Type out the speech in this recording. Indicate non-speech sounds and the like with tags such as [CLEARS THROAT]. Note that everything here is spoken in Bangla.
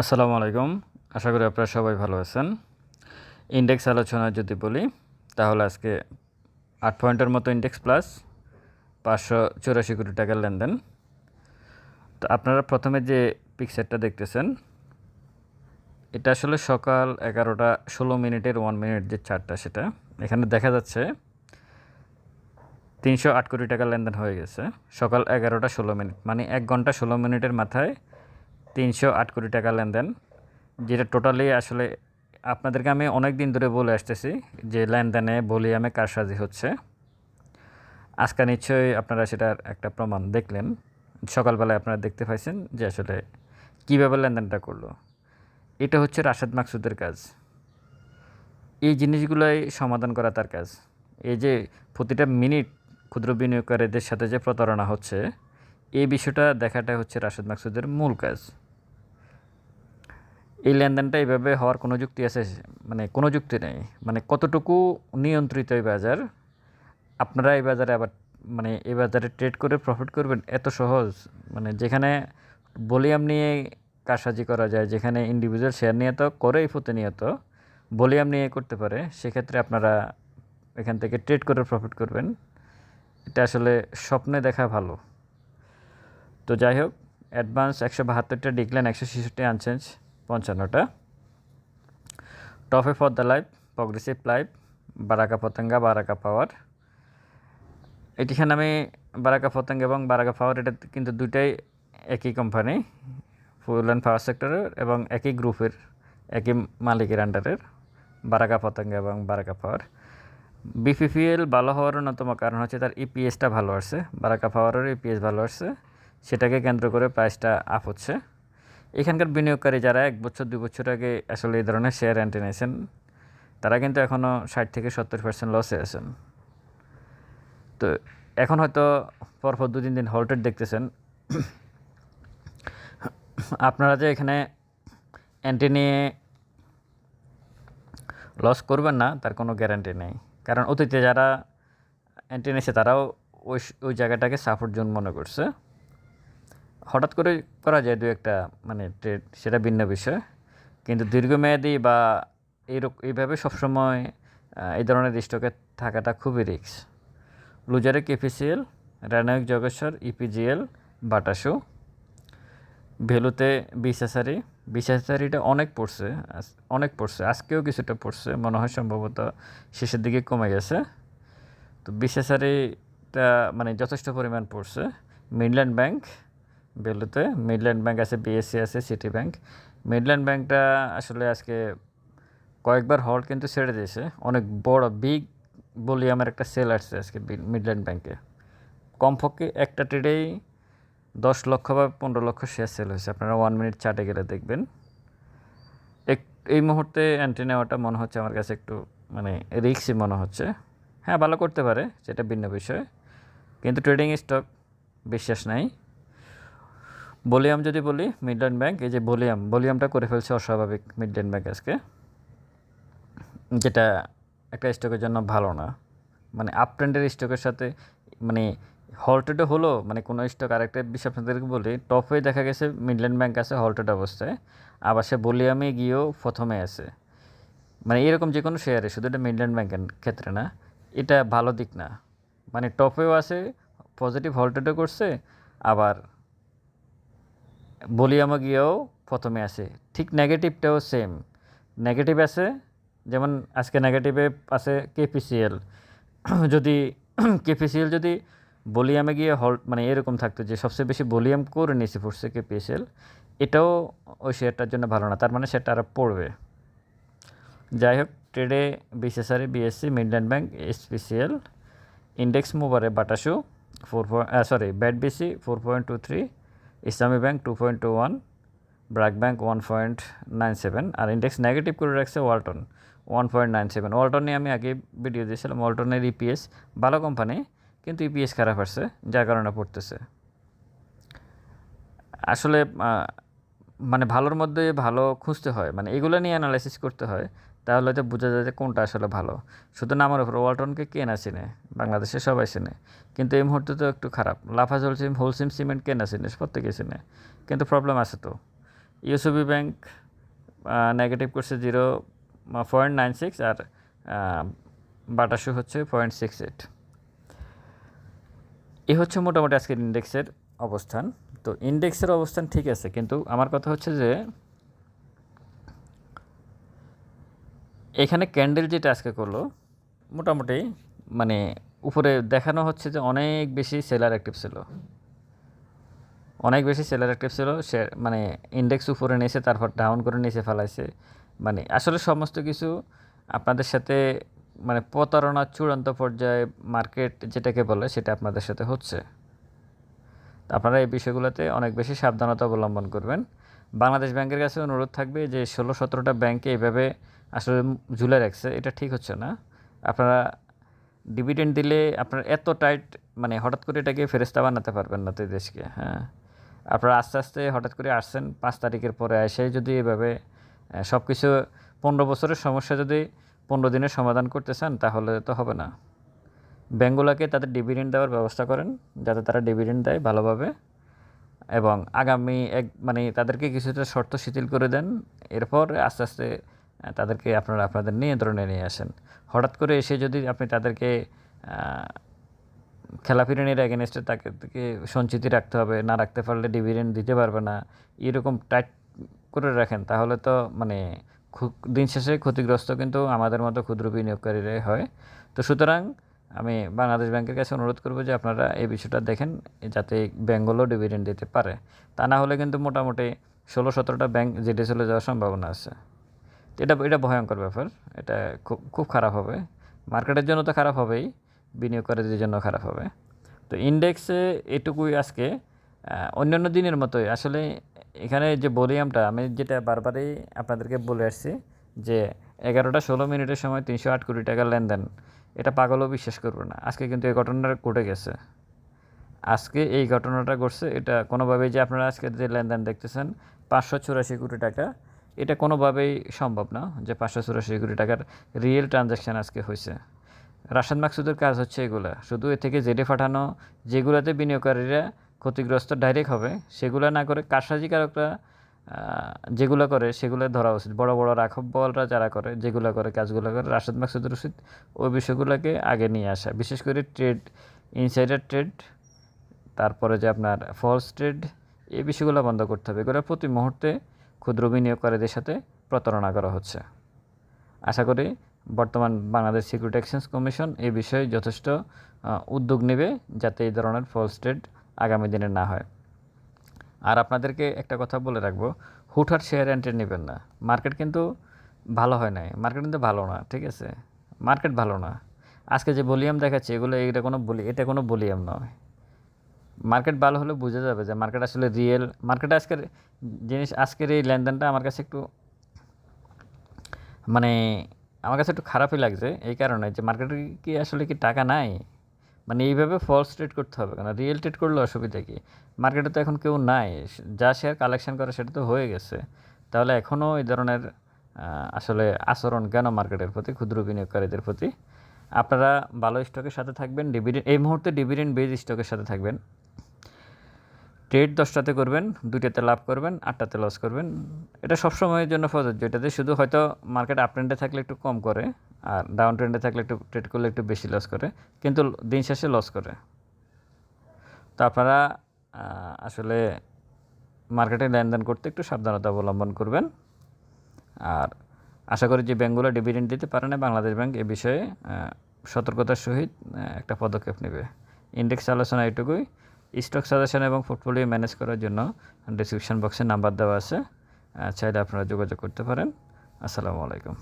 আসসালামু আলাইকুম। আশা করি আপনারা সবাই ভালো আছেন। ইন্ডেক্স আলোচনা যদি বলি, তাহলে আজকে আট পয়েন্টের মতো ইন্ডেক্স প্লাস পাঁচশো চুরাশি কোটি টাকার লেনদেন। তো আপনারা প্রথমে যে পিকচারটা দেখতেছেন, এটা আসলে সকাল এগারোটা ষোলো মিনিটের ওয়ান মিনিট যে চারটা সেটা। এখানে দেখা যাচ্ছে তিনশো আট কোটি টাকার লেনদেন হয়ে গেছে সকাল এগারোটা ষোলো মিনিট মানে এক ঘণ্টা ষোলো মিনিটের মাথায় তিনশো আট কোটি টাকা লেনদেন, যেটা টোটালি আসলে আপনাদেরকে আমি অনেক দিন ধরে বলে আসতেছি যে লেনদেনে বলিয়ামে কারসাজি হচ্ছে। আজকে নিশ্চয়ই আপনারা সেটার একটা প্রমাণ দেখলেন। সকালবেলায় আপনারা দেখতে পাইছেন যে আসলে কীভাবে লেনদেনটা করল। এটা হচ্ছে রাশেদ মাকসুদের কাজ। এই জিনিসগুলোই সমাধান করা তার কাজ। এই যে প্রতিটা মিনিট ক্ষুদ্র বিনিয়োগকারীদের সাথে যে প্রতারণা হচ্ছে, এই বিষয়টা দেখাটা হচ্ছে রাশেদ মাকসুদের মূল কাজ। এই লেনদেনটা এইভাবে হওয়ার কোনো যুক্তি আছে? মানে কোনো যুক্তি নেই। মানে কতটুকু নিয়ন্ত্রিত এই বাজার? আপনারা এই বাজারে আবার মানে এই বাজারে ট্রেড করে প্রফিট করবেন? এত সহজ। মানে যেখানে বলিয়াম নিয়ে কারসাজি করা যায়, যেখানে ইন্ডিভিজুয়াল শেয়ার নিয়ে তো করেই প্রতিনিয়ত বলিয়াম নিয়ে করতে পারে, সেক্ষেত্রে আপনারা এখান থেকে ট্রেড করে প্রফিট করবেন। এটা আসলে স্বপ্নে দেখা ভালো। তো যাই হোক অ্যাডভান্স একশো বাহাত্তরটা ডিক্লাইন একশো ছেষট্টি আনচেঞ্জ পঞ্চান্নটা। টফে for the life progressive life Baraka Patenga, Baraka power. এটিখানে আমি বারাকা পতঙ্গ এবং বারাকা পাওয়ার, এটা কিন্তু দুইটাই একই কোম্পানি ফুল অ্যান্ড পাওয়ার সেক্টরের এবং একই গ্রুপের একই মালিকের আন্ডারের বারাকা পতঙ্গ এবং বারাকা পাওয়ার। বিপিপিএল ভালো হওয়ার অন্যতম কারণ হচ্ছে তার ইপিএসটা ভালো আসছে, বারাকা পাওয়ারের ইপিএস ভালো আসছে, সেটাকে কেন্দ্র করে প্রাইসটা আপ হচ্ছে। এখানকার বিনিয়োগকারী যারা এক বছর, দুই বছর আগে আসলে এই ধরনের শেয়ার এন্টে নিয়েছেন, তারা কিন্তু এখনও ষাট থেকে সত্তর পার্সেন্ট লসে আছেন। তো এখন হয়তো পরপর দু তিন দিন হল্টেড দেখতেছেন। আপনারা যে এখানে অ্যান্টি নিয়ে লস করবেন না, তার কোনো গ্যারান্টি নেই। কারণ অতীতে যারা অ্যান্টি নিয়েছে, তারাও ওই ওই জায়গাটাকে সাপোর্ট জোন মনে করছে। হঠাৎ করে করা যায় দু একটা মানে ট্রেড সেটা ভিন্ন বিষয়। কিন্তু দীর্ঘমেয়াদী বা এইরকম এইভাবে সবসময় এই ধরনের স্টকে থাকাটা খুবই রিক্স লুজারে কেপিসিএল রানায়িক জগেশ্বর ইপিজিএল বাটাসু ভেলুতে বিশাসারি বিশাসারিটা অনেক পড়ছে অনেক পড়ছে, আজকেও কিছুটা পড়ছে, মনে হয় সম্ভবত শেষের দিকে কমে গেছে। তো বিশাসারিটা মানে যথেষ্ট পরিমাণ পড়ছে। মিডল্যান্ড ব্যাংক ভ্যালুতে। মিডল্যান্ড ব্যাংক আছে বিএসসি আছে সিটি ব্যাংক। মিডল্যান্ড ব্যাংকটা আসলে আজকে কয়েকবার হল্ট কিন্তু ছেড়ে দিয়েছে। অনেক বড়, বিগ বলি আমার একটা সেল আসছে আজকে মিডল্যান্ড ব্যাংকে। কমপক্ষে একটা ট্রেডেই দশ লক্ষ বা পনেরো লক্ষ শেয়ার সেল হয়েছে। আপনারা ওয়ান মিনিট চার্টে গেলে দেখবেন। এক এই মুহূর্তে অ্যান্টি নেওয়াটা মনে হচ্ছে আমার কাছে একটু মানে রিক্সই মনে হচ্ছে। হ্যাঁ ভালো করতে পারে, সেটা ভিন্ন বিষয়। কিন্তু ট্রেডিং স্টক বিশ্বাস নাই। বলিয়াম যদি বলি, মিডল্যান্ড ব্যাংক, এই যে বলিয়াম ভলিউমটা করে ফেলছে অস্বাভাবিক মিডল্যান্ড ব্যাংক আজকে। যেটা একটা স্টকের জন্য ভালো না। মানে আপ ট্রেন্ডের স্টকের সাথে মানে হল্টেডও হলো মানে কোনো স্টক আরেকটা বিষয় আপনাদেরকে বলি টপে দেখা গেছে মিডল্যান্ড ব্যাংক আছে হল্টেড অবস্থায়, আবার সে ভলিউমে গিয়েও প্রথমে আছে। মানে এরকম যে কোনো শেয়ারে শুধু এটা মিডল্যান্ড ব্যাংকের ক্ষেত্রে না, এটা ভালো দিক না। মানে টপেও আছে পজিটিভ হল্টেডও করছে, আবার বলিয়ামে গিয়েও প্রথমে আছে ঠিক নেগেটিভটাও সেম নেগেটিভ আছে, যেমন আজকে নেগেটিভে আছে কেপিসিএল [CLEARS THROAT] যদি [CLEARS THROAT] কেপিসিএল যদি বলিয়ামে গিয়ে হল মানে এরকম থাকতো যে সবচেয়ে বেশি বলিয়াম করে নিচে পড়ছে কেপিএসএল এটাও ওই শেয়ারটার জন্য ভালো না। তার মানে সেটা আরও পড়বে। যাই হোক ট্রেডে বিসিএসআরই BSC Midland bank SPCL index মুভারে Bata shoe four point sorry BAT BC four point two three Islami bank two point two one BRAC bank one point nine seven আর ইন্ডেক্স নেগেটিভ করে রাখছে Walton one point nine seven Walton নিয়ে আমি আগে ভিডিও দিয়েছিলাম, ওয়ালটনের ইপিএস ভালো কোম্পানি কিন্তু ইপিএস খারাপ আসছে, যার কারণে পড়তেছে। আসলে মানে ভালোর মধ্যে ভালো খুঁজতে হয় মানে এগুলো নিয়ে অ্যানালাইসিস করতে হয় তাহলে হয়তো বোঝা যায় যে কোনটা আসলে ভালো। শুধু নামের উপর, ওয়ালটনকে কে না চিনে? বাংলাদেশে সবাই চিনে। কিন্তু এই মুহূর্তে তো একটু খারাপ। লাফাজ হোলসিম হোলসিম সিমেন্ট কে না চিনে? প্রত্যেকে চিনে। কিন্তু প্রবলেম আছে তো। ইউসিবি ব্যাংক নেগেটিভ করছে জিরো পয়েন্ট নাইন সিক্স আর বাটাশু হচ্ছে পয়েন্ট সিক্স এইট এ হচ্ছে মোটামুটি আজকের ইন্ডেক্সের অবস্থান। তো ইন্ডেক্সের অবস্থান ঠিক আছে, কিন্তু আমার কথা হচ্ছে যে এখানে ক্যান্ডেল যেটা আজকে করল, মোটামুটি মানে উপরে দেখানো হচ্ছে যে অনেক বেশি সেলার অ্যাক্টিভ ছিল। অনেক বেশি সেলার অ্যাক্টিভ ছিল, সে মানে ইন্ডেক্স উপরে নিয়েছে, তারপর ডাউন করে নিচে ফেলাইছে। মানে আসলে সমস্ত কিছু আপনাদের সাথে মানে প্রতারণার চূড়ান্ত পর্যায়ে মার্কেট যেটাকে বলে সেটা আপনাদের সাথে হচ্ছে। আপনারা এই বিষয়গুলোতে অনেক বেশি সাবধানতা অবলম্বন করবেন। বাংলাদেশ ব্যাংকের কাছে অনুরোধ থাকবে যে ষোলো সতেরোটা ব্যাংকে এইভাবে আসলে ঝুলে রাখছে, এটা ঠিক হচ্ছে না। আপনারা ডিভিডেন্ড দিলে আপনার এত টাইট মানে হঠাৎ করে এটাকে ফেরেস্তা বানাতে পারবেন না তো দেশকে হ্যাঁ। আপনারা আস্তে আস্তে হঠাৎ করে আসছেন, পাঁচ তারিখের পরে এসে যদি এভাবে সব কিছু পনেরো বছরের সমস্যা যদি পনেরো দিনের সমাধান করতে চান, তাহলে তো হবে না। ব্যাঙ্কগুলোকে তাদের ডিভিডেন্ড দেওয়ার ব্যবস্থা করেন, যাতে তারা ডিভিডেন্ড দেয় ভালোভাবে। এবং আগামী এক মানে তাদেরকে কিছুটা শর্ত শিথিল করে দেন, এরপর আস্তে আস্তে তাদেরকে আপনারা আপনাদের নিয়ন্ত্রণে নিয়ে আসেন। হঠাৎ করে এসে যদি আপনি তাদেরকে খেলাফিরানির এগেনস্টে তাকে সঞ্চিতি রাখতে হবে, না রাখতে পারলে ডিভিডেন্ড দিতে পারবে না, এরকম টাইট করে রাখেন, তাহলে তো মানে দিন শেষে ক্ষতিগ্রস্ত কিন্তু আমাদের মতো ক্ষুদ্র বিনিয়োগকারীরাই হয়। তো সুতরাং আমি বাংলাদেশ ব্যাংকের কাছে অনুরোধ করব যে আপনারা এই বিষয়টা দেখেন, যাতে ব্যাঙ্কগুলো ডিভিডেন্ড দিতে পারে। তা না হলে কিন্তু মোটামুটি ষোলো সতেরোটা ব্যাংক জেটে চলে যাওয়ার সম্ভাবনা আছে। এটা এটা ভয়ঙ্কর ব্যাপার। এটা খুব খুব খারাপ হবে। মার্কেটের জন্য তো খারাপ হবেই, বিনিয়োগকারীদের জন্য খারাপ হবে। তো ইন্ডেক্সে এটুকুই আজকে। অন্যান্য দিনের মতোই। আসলে এখানে যে ভলিউমটা, আমি যেটা বারবারই আপনাদেরকে বলে আসছি যে এগারোটা ষোলো মিনিটের সময় তিনশো আট কোটি টাকার লেনদেন। এটা পাগলও বিশ্বাস করবে না। আজকে কিন্তু এই ঘটনাটা ঘটে গেছে। আজকে এই ঘটনাটা ঘটছে। এটা কোনোভাবেই যে আপনারা আজকে যে লেনদেন দেখতেছেন, পাঁচশো চুরাশি কোটি টাকা। এটা কোনোভাবেই সম্ভব না যে পাঁচশো চুরাশি কোটি টাকার রিয়েল ট্রানজ্যাকশান আজকে হয়েছে। রাশাদ মাকসুদের কাজ হচ্ছে এগুলা। শুধু এ থেকে জেডে পাঠানো, যেগুলোতে বিনিয়োগকারীরা ক্ষতিগ্রস্ত ডাইরেক্ট হবে, সেগুলো না করে কারসাজিকারকরা যেগুলো করে সেগুলো ধরা উচিত। বড় বড় রাখব বলরা যারা করে, যেগুলো করে, কাজগুলো করে, রাশাদ মাকসুদের উচিত ওই বিষয়গুলোকে আগে নিয়ে আসা। বিশেষ করে ট্রেড ইনসাইডার ট্রেড তারপরে যে আপনার ফলস ট্রেড এই বিষয়গুলো বন্ধ করতে হবে। এগুলো প্রতি মুহূর্তে ক্ষুদ্র বিনিয়োগকারীদের সাথে প্রতারণা করা হচ্ছে। আশা করি বর্তমান বাংলাদেশ সিকিউরিটি এক্সচেঞ্জ কমিশন এই বিষয়ে যথেষ্ট উদ্যোগ নেবে যাতে এই ধরনের ফলস ট্রেড আগামী দিনে না হয়। আর আপনাদেরকে একটা কথা বলে রাখব, হুটহাট শেয়ার এন্ট্রি নেবেন না। মার্কেট কিন্তু ভালো হয় নাই। মার্কেট কিন্তু ভালো না, ঠিক আছে? মার্কেট ভালো না। আজকে যে ভলিউম দেখাচ্ছে, এগুলো এটা কোনো এটা কোনো ভলিউম নয়। মার্কেট ভালো হলে বোঝা যাবে যে মার্কেট আসলে রিয়েল মার্কেট আজকের জিনিস, আজকের এই লেনদেনটা আমার কাছে একটু মানে আমার কাছে একটু খারাপই লাগছে। এই কারণে যে মার্কেটে কি আসলে কি টাকা নাই? মানে এইভাবে ফলস ট্রেড করতে হবে কেন? রিয়েল ট্রেড করলে অসুবিধা কি? মার্কেটে তো এখন কেউ নাই। যা শেয়ার কালেকশন করে সেটা তো হয়ে গেছে। তাহলে এখনও এই ধরনের আসলে আচরণ কেন মার্কেটের প্রতি, ক্ষুদ্র বিনিয়োগকারীদের প্রতি? আপনারা ভালো স্টকের সাথে থাকবেন ডিভিডেন্ড এই মুহূর্তে ডিভিডেন্ড বেজ স্টকের সাথে থাকবেন। ট্রেড দশটাতে করবেন, দুইটাতে লাভ করবেন, আটটাতে লস করবেন। এটা সবসময়ের জন্য প্রযোজ্য। এটাতে শুধু হয়তো মার্কেট আপ ট্রেন্ডে থাকলে একটু কম করে, আর ডাউন ট্রেন্ডে থাকলে একটু ট্রেড করলে একটু বেশি লস করে, কিন্তু দিন শেষে লস করে। তো আপনারা আসলে মার্কেটে লেনদেন করতে একটু সাবধানতা অবলম্বন করবেন। আর আশা করি যে ব্যাঙ্কগুলো ডিভিডেন্ড দিতে পারে না, বাংলাদেশ ব্যাংক এ বিষয়ে সতর্কতার সহিত একটা পদক্ষেপ নেবে। ইন্ডেক্স আলোচনা এটুকুই। স্টক সাজেশন এবং পোর্টফোলিও ম্যানেজ করার জন্য ডিসক্রিপশন বক্সে নাম্বার দেওয়া আছে। চাইলে আপনারা যোগাযোগ করতে পারেন। আসসালামু আলাইকুম।